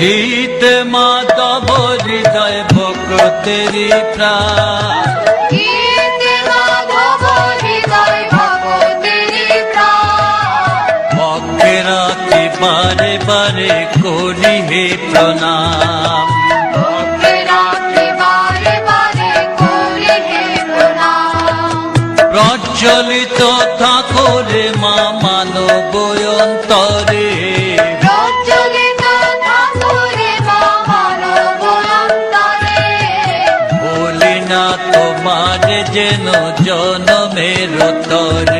গীতে মা হৃদয় ভক্তেরি প্রাণ। গীতে মাধব হৃদয় ভগতেরি প্রাণ। ভক্তে রাখি বারে বারে করি হে প্রণাম। প্রজ্বলিত ঠাকুরে মা আমার যেন জনমের তরে।